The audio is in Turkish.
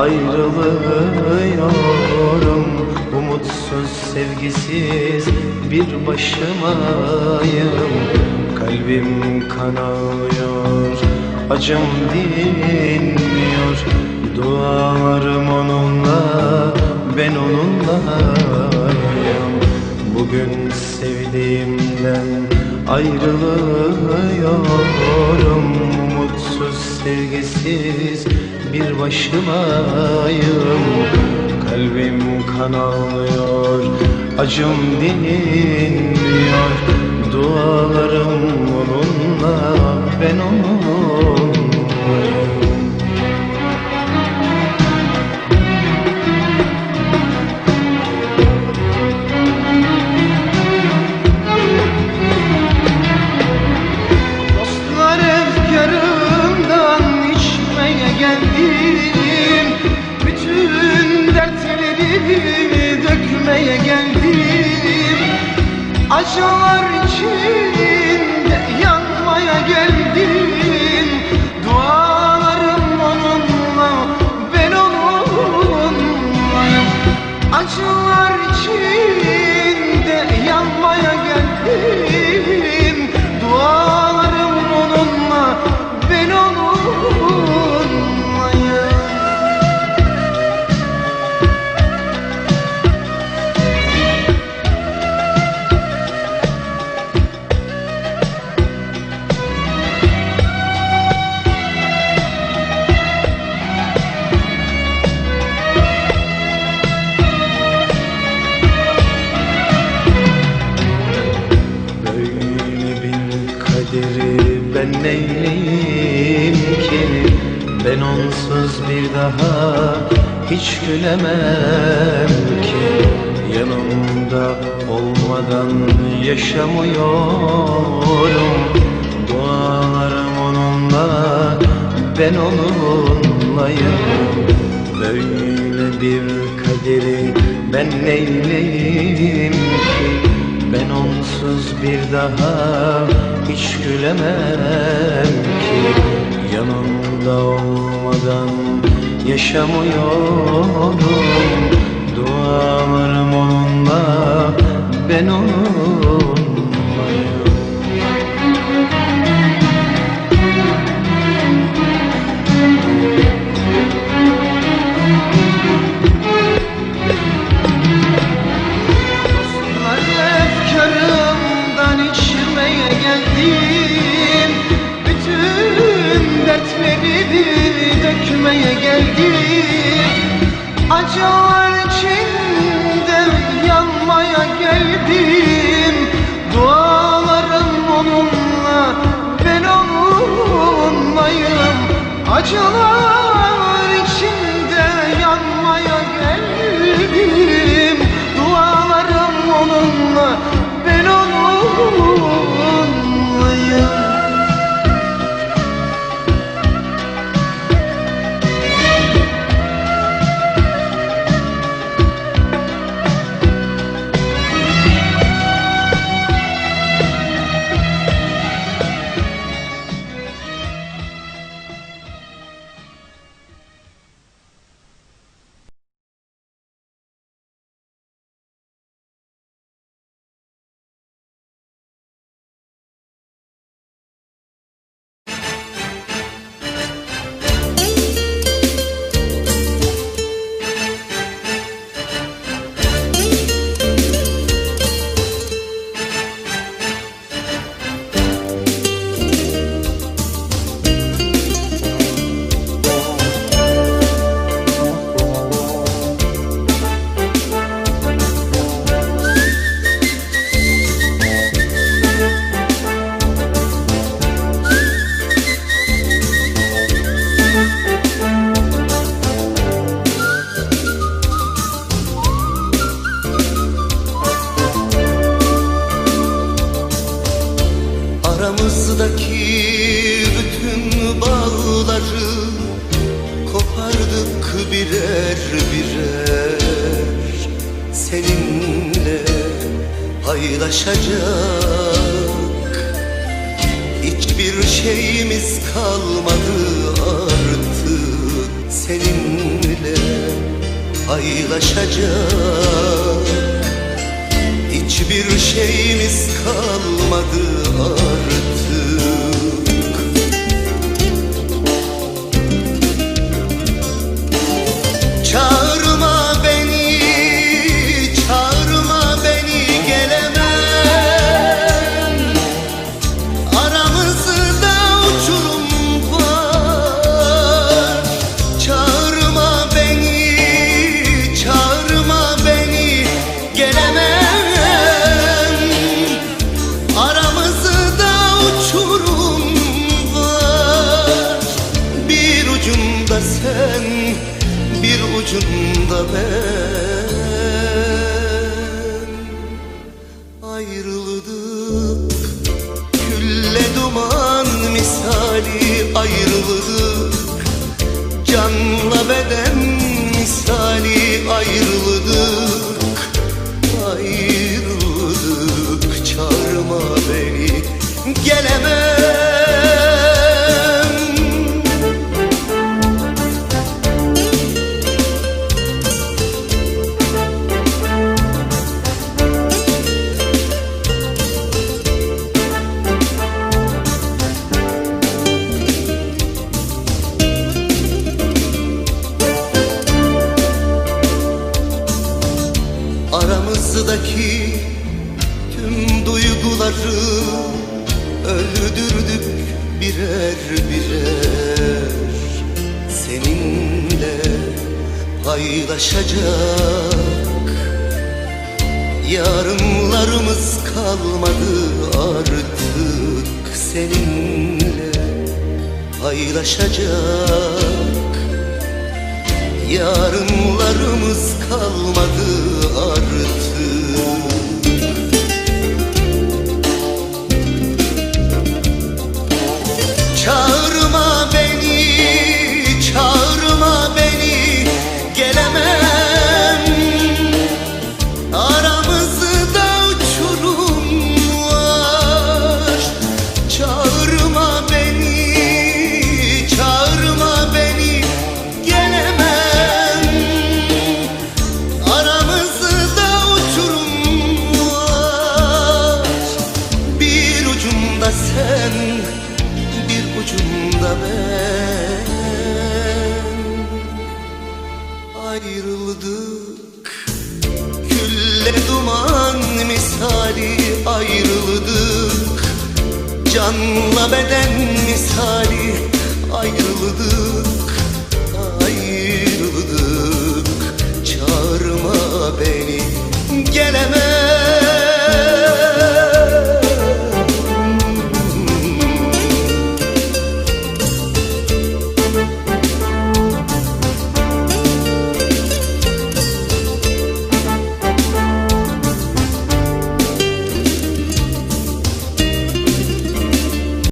ayrılıyorum. Umutsuz sevgisiz bir başımayım. Kalbim kanıyor acım dinmiyor. Dualarım onunla ben onunlayım Bugün sevdiğimden ayrılıyorum Mutsuz sevgisiz bir başımayım Kalbim kan ağlıyor acım dinmiyor Dualarım onunla ben onunlayım Acılar içinde ben neyleyim ki? Ben onsuz bir daha hiç gülemem ki. Yanımda olmadan yaşamıyorum. Dualarım onunla ben onunlayım. Böyle bir kaderi ben neyleyim ki? Ben onsuz bir daha hiç gülemem ki. Yanımda olmadan yaşamıyorum Dualarım onunla ben onunlayım içmeye geldim. Bütün dertlerimi dökmeye geldim. Acılar içinde yanmaya geldim. Dualarım onunla ben onunlayım. Acılar Aramızdaki bütün bağları kopardık birer birer. Seninle paylaşacak Hiçbir şeyimiz kalmadı artık. Seninle paylaşacak Hiçbir şeyimiz kalmadı artık ben Ayrıldık. Külle duman misali ayrıldık. Canla beden misali ayrıldık Aramızdaki tüm duyguları öldürdük birer birer. Seninle paylaşacak Yarınlarımız kalmadı artık. Seninle paylaşacak Yarınlarımız kalmadı sen bir ucunda ben. Ayrıldık. Külle duman misali ayrıldık. Canla beden misali ayrıldık. Ayrıldık. Çağırma beni.